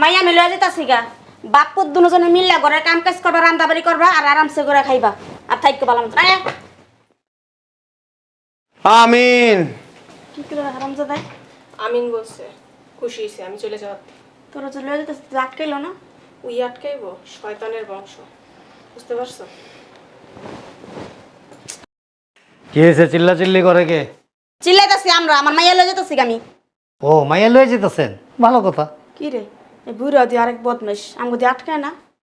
মাইয়া আমি লয়ে যেতাছি গা। বাপ পুত দুজনে মিললা ঘরের কাম কাজ করবা রান্না বাড়ি করবা আর আরামসে করে খাইবা। আর থাইকো ভালো মতো। আমিন! কি করে হারাম জাদাই আমিন বলছে খুশি হয়েছে আমি চলে যাওয়ার তোরা যে লয়ে যেতাছি তুই আটকাইলো না? উই আটকাইব শয়তানের বংশ। বুঝতে পারছ? কি হয়েছে চিল্লা চিল্লি করে কে? চিল্লাইতাছি আমরা আমার মাইয়া লয়ে যেতাছি আমি। ও মাইয়া লয়ে যেতেছেন? ভালো কথা। কি রে? বুড়া দিয়ে আরেক বদমাইশ। আমাকে দিয়ে আটকায় না।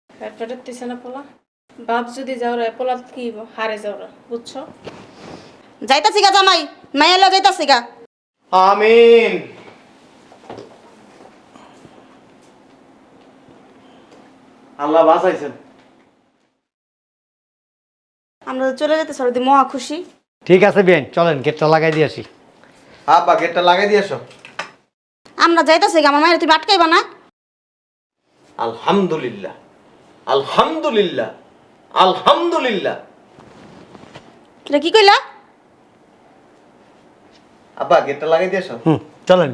পেট পেটের দিছে না পোলা। বাপ যদি যাও রে পোলা কি হারে যাও রে বুঝছ? যাইতাছি গা জামাই মাইয়া লয়ে যাইতাছি গা। আমিন। আল্লাহ বাঁচাইছেন। আমরা চলে যেতেছি ওর দিয়ে মহা খুশি। ঠিক আছে বেন চলেন গেটটা লাগাই দিয়ে আসি। আব্বা গেটটা লাগাই দিয়েছ আমরা যাইতাছি গা আমার মায়ের তুমি আটকাইবা না। আলহামদুলিল্লাহ আলহামদুলিল্লাহ আলহামদুলিল্লাহ। এটা কি কইলা? আব্বা গেটটা লাগাই দিয়েছ? হুম চলেন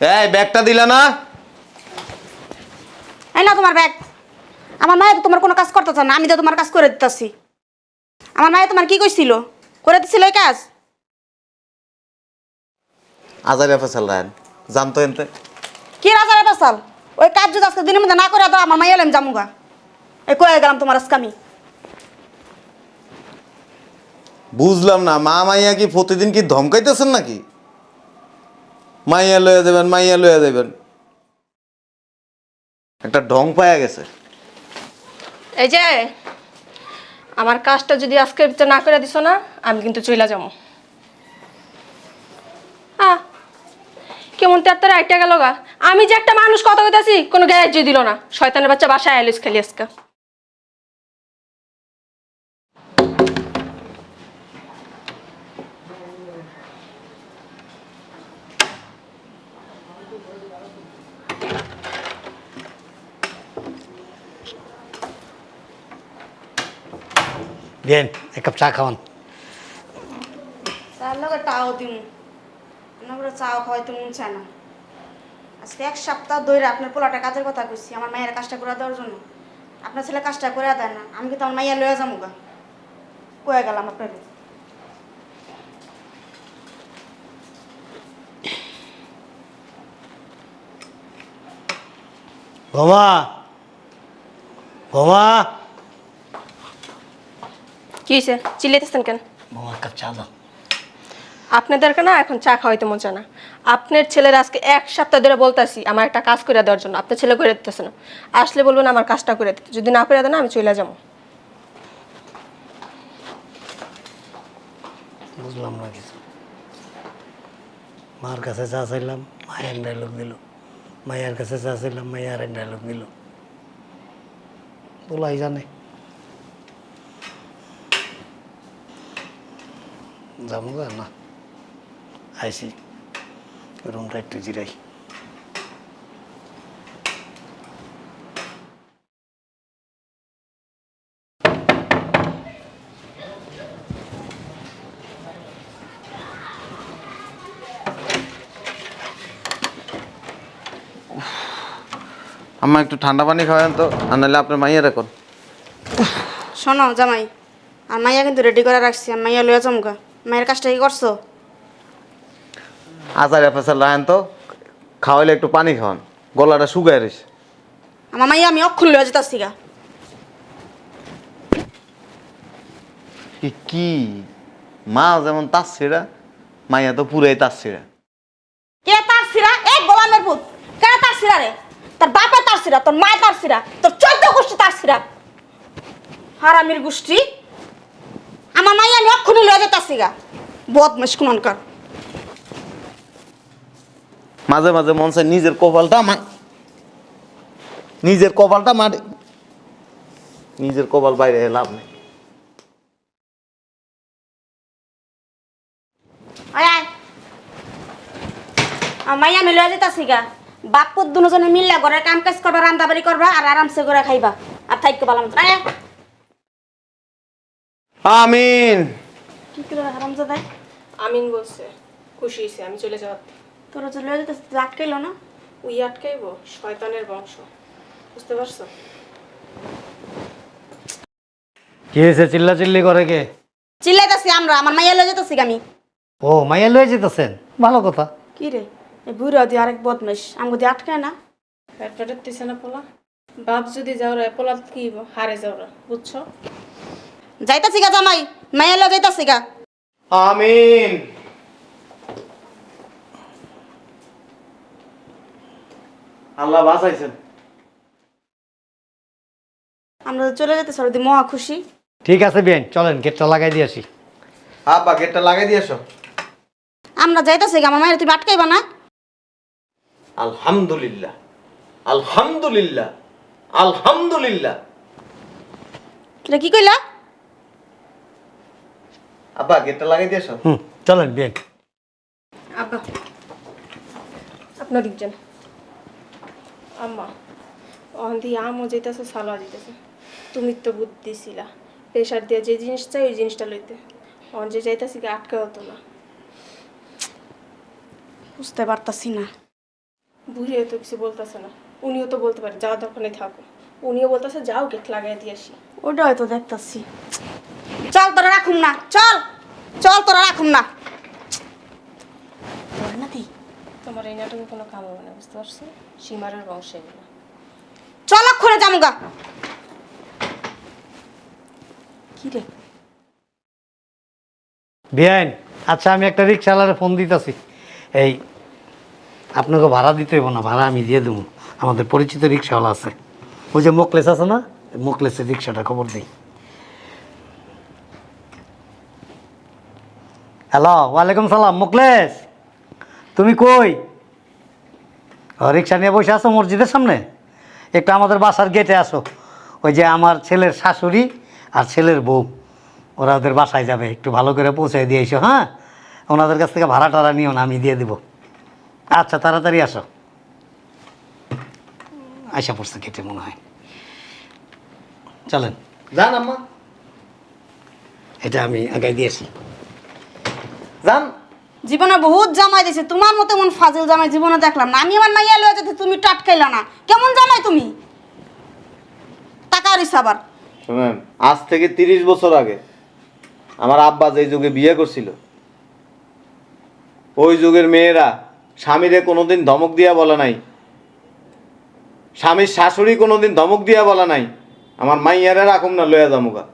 এই ব্যাগটা দিলা না? এই না তোমার ব্যাগ। আমার মায়ের তো তোমার কোনো কাজ করতেছ না আমি তো তোমার কাজ করে দিতেছি। আমার মায়ের তোমার কি কইছিল? করে দিছিল এই কাজ? আজারে ফেসাল রায়ন জানতো এনতে? কি রাজারে পাসাল ওই কাজ যদি আজকে দিনের মধ্যে না করে দাও আমার মাইয়া এলাম জামুগা এই কয়ে গেলাম তোমার আজকে আমি। বুঝলাম না মা মাইয়া কি প্রতিদিন কি ধমকাইতেছেন নাকি? মাইয়া লয়ে দেবেন মাইয়া লয়ে দেবেন একটা ঢং পায়া গেছে। এই যে আমার কাজটা যদি আজকের ভিতরে না করে দিছো না আমি কিন্তু চলে যাব। হ্যাঁ কেমন তেত্তর একটা গেল গা। আমি যে একটা মানুষ কথা কইতাছি কোনো গ্যারেজ দিল না। শয়তানের বাচ্চা বাসায় আইলিস খালি আজকে। বিয়ান এক কাপ চা খাওয়ান। তার লগে টাও দিম। করে চাও খাওয়াইতে মন চায় না। আজকে এক সপ্তাহ ধরে আপনার পোলাটা কাজের কথা কইছি আমার মায়ের কাজটা করে দেওয়ার জন্য। আপনার ছেলে কাজটা করে দেয় না আমি কিন্তু আমার মাইয়া লয়ে যাব গা? কয়ে গেলাম আপনার। বোমা বোমা। কি হয়েছে চিল্লাইতেছেন কেন? বোমা এক কাপ চা দাও। আপনাদেরকে না, এখন চা খাওয়াইতে মন চায় না। আপনার ছেলের আজকে এক সপ্তাহ ধরে বলতাছি, আমার একটা কাজ করে দেওয়ার জন্য, আপনার ছেলে করে দিতেছে না। আসলে বলবেন আমার কাজটা করে দিতে। যদি না করে দেন, আমি চলে যাব। বুঝলাম না কিছু। মার কাছে চা চাইলাম, মায়ের ডায়লগ দিল। মায়ের কাছে চা চাইলাম, মায়ের ডায়লগ দিল। বলাই জানে। যাব না। আইসি রুমটা একটু জিরাই আমার একটু ঠান্ডা পানি খাওয়ান তো আর নাহলে আপনার মাইয়া রাখুন শোনো জামাই আর মাইয়া কিন্তু রেডি করে রাখছি আর মাইয়া লয়ে চমকা মায়ের কাজটা কি করছ আচার ফেসাল রায়ন তো খাওয়াইলে একটু পানি খাওয়ান। গলাটা শুকায় রয়েছে আমার মাইয়া আমি অক্ষণ লয়ে যেতেছি গা। কি? মা যেমন তাসছিরা মাইয়া তো পুরাই তাসছিরা কে তার এক গোলামের পুত। কে তার সিরা রে? তার বাপে তার তোর মায় তার তোর চোদ্দ গোষ্ঠী তার হারামির গোষ্ঠী। আমার মাইয়া আমি অক্ষণই লয়ে যেতেছি গা। বদমাস কুননকার মাঝে মাঝে মন চায় নিজের কপালটা মা নিজের কপালটা মারে নিজের কপাল বাইরে লাভ নেই। আয় আয়। আমার মাইয়া আমি লয়ে যেতেছি গা। বাপ পুত দুজনে মিললা ঘরের কাম কাজ করবা রান্না বাড়ি করবা আর আরামসে করে খাইবা। আর থাইকো ভালো মতো। আমিন। কি করে আমিন বলছে খুশি হয়েছে আমি চলে যাওয়ার তোরা যে লয়ে তুই আটকাইলো না? উই আটকাইব শয়তানের বংশ। বুঝতে পারছ? কি হয়েছে চিল্লা চিল্লি করে কে? চিল্লাইতাছি আমরা আমার মাইয়া লয়ে যেতেছি আমি। ও মাইয়া লয়ে যেতেছেন? ভালো কথা। কি রে এই বুড়া দিয়ে আরেক বদমাইশ আমাকে দিয়ে আটকায় না? পেট পেটের দিছে না পোলা। বাপ যদি যাওরা পোলা কি? হারে যাওরা বুঝছ? যাইতাছি গা জামাই মাইয়া লয়ে যাইতাছি গা। আমিন। আল্লাহ বাঁচাইছেন। আমরা তো চলে যেতে সরদি মহা খুশি। ঠিক আছে বেন চলেন গেটটা লাগাই দিয়ে আসি। আব্বা গেটটা লাগাই দিয়েছ আমরা যাইতাছি গা আমার মায়ের তুমি আটকাইবা না আলহামদুলিল্লাহ আলহামদুলিল্লাহ আলহামদুলিল্লাহ। কিরা কি কইলা? আব্বা গেটটা লাগাই দিয়েছ হুম চলেন বেন। আব্বা আপনার দিকজন আম্মা অন্দি আমও যেতেছে সালোয়া যেতেছে তুমি তো বুদ্ধি ছিলা। প্রেশার দিয়ে যে জিনিস চাই ওই জিনিসটা লইতে। অন যে যাইতেছি কি আটকে হতো না। বুঝতে পারতাছি না। বুঝিয়ে তো কিছু বলতেছে না। উনিও তো বলতে পারে যাও দোকানে থাকো। উনিও বলতেছে যাও গেট লাগাই দিয়ে আসি। ওটা হয়তো দেখতাছি। চল তোরা রাখুম না। চল চল তোরা রাখুম না। তোর নাতি? তোমার এই নাটকে কোনো কাম হবে না বুঝতে পারছ? সীমারের বংশ এগুলো চল অক্ষরে জামুগা কি রে? বিআইন আচ্ছা আমি একটা রিক্সাওয়ালারে ফোন দিতেছি। এই আপনাকে ভাড়া দিতে হইব না ভাড়া আমি দিয়ে দেবো। আমাদের পরিচিত রিক্সাওয়ালা আছে। ওই যে মোকলেস আছে না? মোকলেসের রিক্সাটা খবর দিই। হ্যালো ওয়ালাইকুম সালাম মোকলেস। তুমি কই? রিক্সা নিয়ে বসে আছো মসজিদের সামনে? একটু আমাদের বাসার গেটে আসো। ওই যে আমার ছেলের শাশুড়ি আর ছেলের বউ। ওরা ওদের বাসায় যাবে একটু ভালো করে পৌঁছে দিয়ে এসো হ্যাঁ? ওনাদের কাছ থেকে ভাড়া টাড়া নিও না আমি দিয়ে দেবো। আচ্ছা তাড়াতাড়ি আসো। আয়সা পড়ছে কেটে মনে হয়। চলেন। যান আম্মা। এটা আমি আগাই দিয়েছি। যান। জীবনে বহুত জামাই দিছে। তোমার মতো এমন ফাজিল জামাই জীবনে দেখলাম না। আমি আমার মাইয়া লয়ে যেতে তুমি টাটকাইলা না, কেমন জামাই তুমি? টাকা আরিস আবার শুনেন, আজ থেকে তিরিশ বছর আগে আমার আব্বা যে যুগে বিয়ে করছিল, ওই যুগের মেয়েরা স্বামীরে কোনোদিন ধমক দিয়া বলা নাই। স্বামীর শাশুড়ি কোনোদিন ধমক দিয়া বলা নাই। আমার মাইয়ারে রাখুম না লয়া জামুগা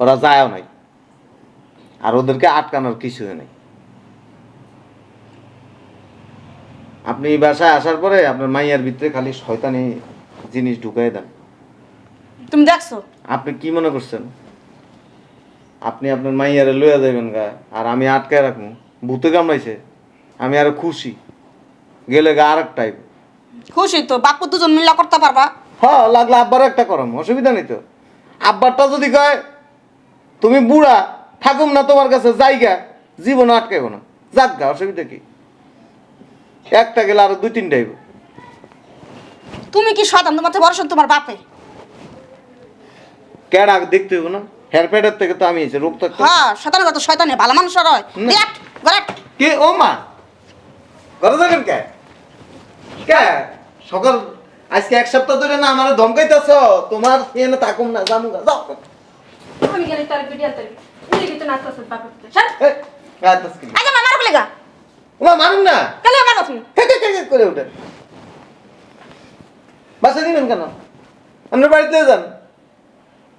ওরা যায়ও নাই। আর ওদেরকে আটকানোর কিছুই নেই। আপনি এই বাসায় আসার পরে আপনার মাইয়ার ভিতরে খালি শয়তানি জিনিস ঢুকাই দেন। তুমি দেখছ? আপনি কি মনে করছেন? আপনি আপনার মাইয়ারে লইয়া যাবেন গা আর আমি আটকায় রাখব। ভূতে কামড়াইছে আমি আরও খুশি। গেলে গা আর টাইপ খুশি তো? বাপু দুজন মিল্লা করতে পারবা? হ্যাঁ লাগলে আব্বার একটা করম অসুবিধা নেই তো। আব্বারটা যদি কয় তুমি বুড়া থাকুম না তোমার কাছে জায়গা জীবন আটকাইব না। যাক গা অসুবিধা কি? একটা গেলে আরও দুই তিনটা আইব তুমি কি শতান তোমার থেকে বড় তোমার বাপে। কেডা দেখতে হইব না? হেয়ার থেকে তো আমি এসে রোগ থাকতে হ্যাঁ শতানের কত শয়তানে ভালো মানুষ আর হয়। দেখ গরাট কে? ও মা। ঘরে যাবেন কে? কে? সকাল আজকে এক সপ্তাহ ধরে না আমার ধমকাইতেছ? তোমার এনে তাকুম না জামু যাও। আমি গেলে তার ভিডিও তার উনি কিন্তু নাচতেছে বাপের সাথে। ছাড়। এই, রাত দশ কিলো। আজ আমার মারো ওমা মারুন না। কালে মারো তুমি হে, হে, হে, হে করে ওঠে বাসা নিবেন কেন? আপনার বাড়িতে যান।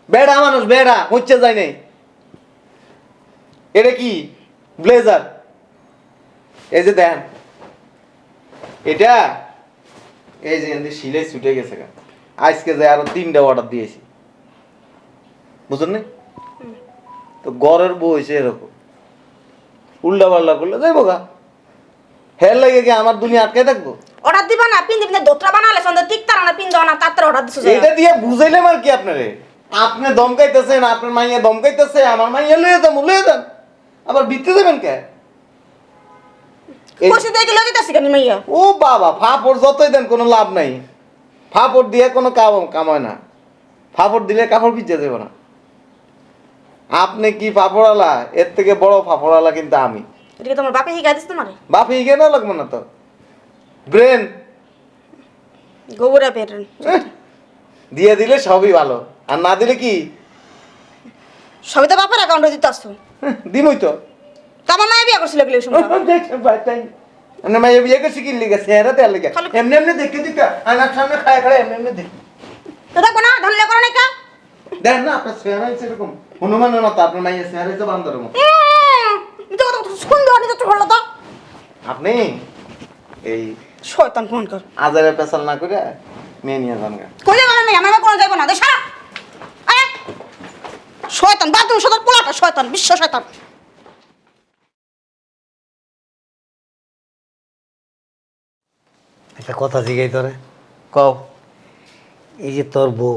বেড়া মানুষ বেড়া হচ্ছে যায় নাই। এটা কি? ব্লেজার। এই যে দেন। এটা এই যে ছুটে গেছে। আজকে যে আরও তিনটা অর্ডার দিয়েছি। বুঝলেন তো গড়ের বউ হয়েছে এরকম। উল্টা পাল্লা করলে যাইব গা। হের লাগে কি আমার দুনিয়া আটকে থাকব? অর্ডার দিবা না পিন দিবি দোতরা বানালে সন্ধ্যে ঠিক তারা না পিন না অর্ডার দিছো এটা দিয়ে বুঝাইলাম আর কি আপনারে। আপনি দমকাইতেছেন আপনার মাইয়া দমকাইতেছে আমার মাইয়া লয়ে যাব লয়ে যান। আবার বিতে দেবেন কে? লয়ে যেতেছি কেন মাইয়া? ও বাবা ফাপড় যতই দেন কোনো লাভ নাই। ফাপড় দিয়ে কোনো কাম কামায় না। ফাপড় দিলে কাপড় ভিজে দেবে না। আপনি কি ফাপড়ালা এর থেকে বড় ফাপড়ালা কিন্তু আমি। এটা তোমার বাপে শিখাই দিস তোমারে? বাপ হিগে না লাগবো না তো। ব্রেন গোবরা বেরেন দিয়ে দিলে সবই ভালো। আর না দিলে কি? সবই তো বাপের অ্যাকাউন্টে দিতে হ্যাঁ, দিমই তো। তা আমার মায়ের বিয়ে করছিল ভাই তাই। আমরা মাইয়া বিয়ে করছি কি লিগে? চেহারা দেওয়ার লিগে। এমনি এমনি দেখে দিকা আয়নার সামনে খায় খায় এমনি এমনি দেখি। তো দেখো না ধরলে করো না কা দেখেন না আপনার হচ্ছে এরকম হনুমানের মতো আপনার মাইয়া চেহারা হচ্ছে বান্দরের মতো সুন্দর নিতে হলো তো। আপনি এই শয়তান ফোন কর। আজারে পেশাল না করে মেয়ে নিয়ে যান গা। আমার কোনো যাব না। দে সারা। আরে! শয়তান বাথরুম সদর পোলাটা শয়তান বিশ্ব শয়তান। একটা কথা জিগাই তোরে। কও এই যে তোর বউ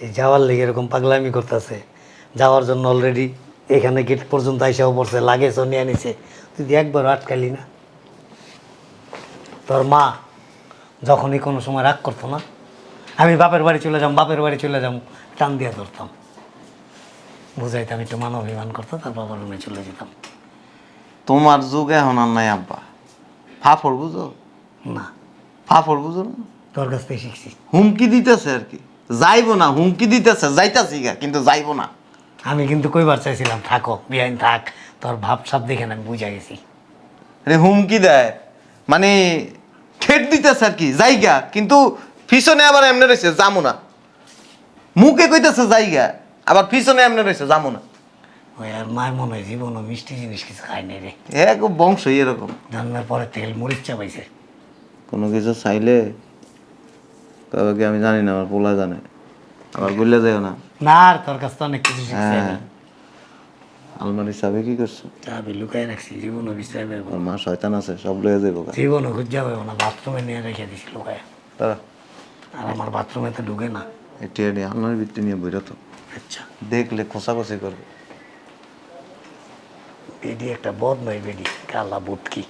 এই যাওয়ার লেগে এরকম পাগলামি করতেছে। যাওয়ার জন্য অলরেডি এখানে গেট পর্যন্ত আইসাও পড়ছে লাগেজও নিয়ে নিছে। তুই একবার আটকালি না। তোর মা যখনই কোনো সময় রাগ করতো না আমি বাপের বাড়ি চলে যাম বাপের বাড়ি চলে যাম টান দিয়ে ধরতাম। বুঝাইতাম একটু মান অভিমান করতো তার বাবার রুমে চলে যেতাম। তোমার যুগ এখন আর নাই আব্বা। ফাফর বুঝো? না। ফাফর বুঝো না? তোর কাছ থেকে শিখছি। হুমকি দিতেছে আর কি। যাইবো না হুমকি দিতেছে যাইতাছি গা কিন্তু যাইব না। আমি কিন্তু কইবার চাইছিলাম থাকো বিহাইন থাক তোর ভাব সাপ দেখে না বুঝা গেছি। রে হুমকি দেয় মানে ঠেট দিতেছে আর কি জায়গা কিন্তু পিছনে আবার এমনি রয়েছে যামু না। মুখে কইতেছে জায়গা আবার পিছনে এমনি রয়েছে যামু না। ওই আর মায় মনে হয় জীবনও মিষ্টি জিনিস কিছু খায় নাই রে। এক বংশই এরকম। জন্মের পরে তেল মরিচ চাপাইছে। কোনো কিছু চাইলে তবে কি আমি জানি না আমার পোলা জানে। আবার বললে যাও না। না আর তোর কাছ থেকে অনেক কিছু শিখছে হ্যাঁ আলমারি চাবে কি করছ? চাবি লুকাই রাখছি জীবনও বিচার পাবো ওর মা শয়তান আছে সব লয়ে যাব গা। জীবনও খুঁজা পাবো না বাথরুমে নিয়ে রেখে দিছি লুকায়। তারা আর আমার বাথরুমে তো ঢুকে না। এটি এটি আলমারির ভিত্তি নিয়ে বইরা তো। আচ্ছা। দেখলে খোঁচাখুচি করবে। বেডি একটা বদ নয় বেডি কালা বুটকি।